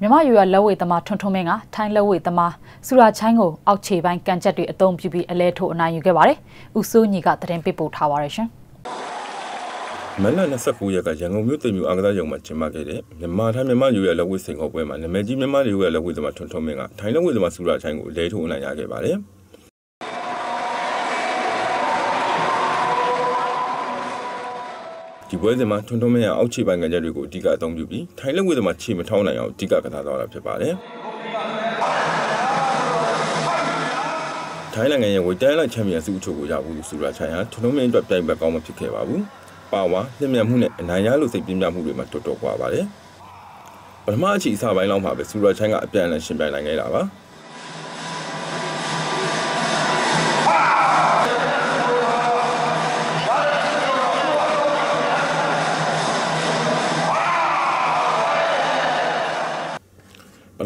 မြမယူရလက်ဝဲသမားထွန်းထွန်းမင်းကထိုင်းလက်ဝဲသမားစူရာချိုင်းကိုအောက်ခြေပိုင်းကန်ချက်တွေအုံပြုပြီးအလဲထိုးအနိုင်ယူခဲ့ပါတယ်။ဦးစိုးညီကသတင်းပေးပို့ထားပါရရှင်။မလ29ရက်ကရန်ကုန်မြို့တည်မြို့အားကစားရုံမှာကျင်းပခဲ့တဲ့မြန်မာထိုင်းမြန်မာယူရလက်ဝဲစိန်ခေါ်ပွဲမှာနမဲကြီးမြန်မာယူရလက်ဝဲသမားထွန်းထွန်းမင်းကထိုင်းလက်ဝဲသမားစူရာချိုင်းကိုလဲထိုးအနိုင်ရခဲ့ပါတယ်။ ဒီပွဲစဉ်မှာထွန်းထွန်းမင်းရဲ့အောက်ခြေပိုင်းကကြက်တွေကိုအဓိကအသုံးပြုပြီးထိုင်းလက်ဝဲသမားခြေမထောင်းနိုင်အောင်အဓိကကစားသွားတာဖြစ်ပါတယ်။ထိုင်းနိုင်ငံရဲ့ဝေတိုင်းလိုက်ချန်ပီယံစုအချို့ကိုရဘူးဆိုရာချိုင်ဟာထွန်းထွန်းမင်းအတွက်ပြိုင်ပွဲကောင်းမှဖြစ်ခဲ့ပါဘူး။ပါဝါလျင်မြန်မှုနဲ့အနိုင်ရလို့စိတ်ပြင်းပြမှုတွေမှာတော်တော်ကွာပါတယ်။ပထမအချီအစပိုင်းလောက်မှာပဲစူရာချိုင်ကအပြန်အလှန်ရှင်ပြိုင်နိုင်ခဲ့တာပါ။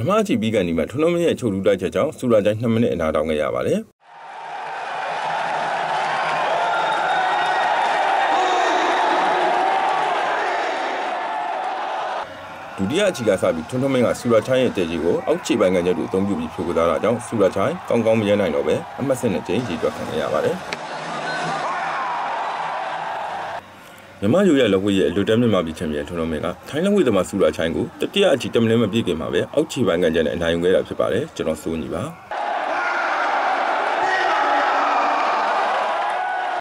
ထမအချီပြီးကနေမှထွန်းထွန်းမင်းရဲ့ချုပ်လူတိုက်ချက်ကြောင့်စူရာချိုင်း2မိနစ်အနာတောင်းခဲ့ရပါတယ်ဒုတိယအချီကစပြီးထွန်းထွန်းမင်းကစူရာချိုင်းရဲ့တဲကြီးကိုအောက်ခြေပိုင်းကကျတူအသုံးပြုပြီးဖြိုကစားတာကြောင့်စူရာချိုင်းကောင်းကောင်းမရနိုင်တော့ပဲအမှတ်စစ်နဲ့ကျင်းကြီးတွက်ခံရပါတယ် မြမယူရဲ့လက်ဝဲရဲ့လူတက်မြင့်မာပြီးချန်ပီယံထွန်းတော်မင်းကထိုင်းလက်ဝဲသမားစူရာချိုင်းကိုတတိယအချီတမလင်းမပြည့်ခင်မှာပဲအောက်ခြေပိုင်းကန်ကျန်တဲ့အနိုင်ယူခဲ့တာဖြစ်ပါတယ်ကျွန်တော်စိုးညီပါ